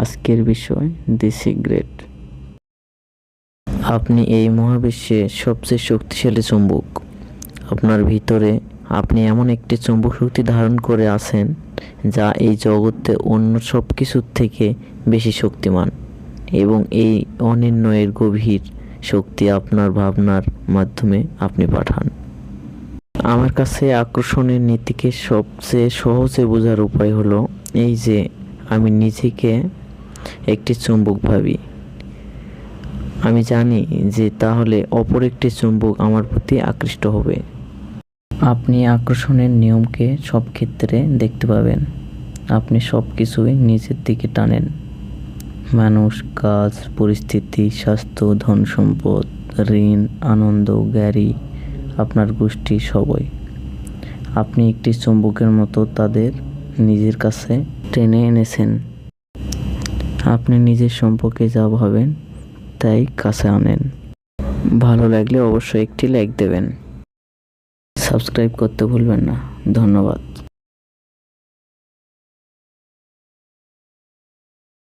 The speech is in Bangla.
আজকের বিষয় দি সিগ্রেট আপনি এই মহাবিশ্বে সবচেয়ে শক্তিশালী চুম্বক। আপনার ভিতরে আপনি এমন একটি চুম্বক শক্তি ধারণ করে আছেন, যা এই জগতে অন্য সব কিছুর থেকে বেশি শক্তিমান। এবং এই অনির্ণয়ের গভীর শক্তি আপনার ভাবনার মাধ্যমে আপনি পাঠান। আমার কাছে আকর্ষণের নীতিকে সবচেয়ে সহজে বোঝার উপায় হলো, এই যে আমি নিজেকে একটি চুম্বক ভাবি। আমি জানি যে তাহলে অপর একটি চুম্বক আমার প্রতি আকৃষ্ট হবে। আপনি আকর্ষণের নিয়মকে সব ক্ষেত্রে দেখতে পাবেন। আপনি সব কিছুই নিজের দিকে টানেন। মানুষ, কাজ, পরিস্থিতি, স্বাস্থ্য, ধন সম্পদ, ঋণ, আনন্দ, গাড়ি, আপনার গোষ্ঠী সবই। আপনি একটি চুম্বকের মতো তাদের নিজের কাছে টেনে এনেছেন। আপনি নিজের সম্পর্কে যা ভাবেন, তাই কাছে আনেন। ভালো লাগলে অবশ্যই একটি লাইক দেবেন। সাবস্ক্রাইব করতে ভুলবেন না। ধন্যবাদ।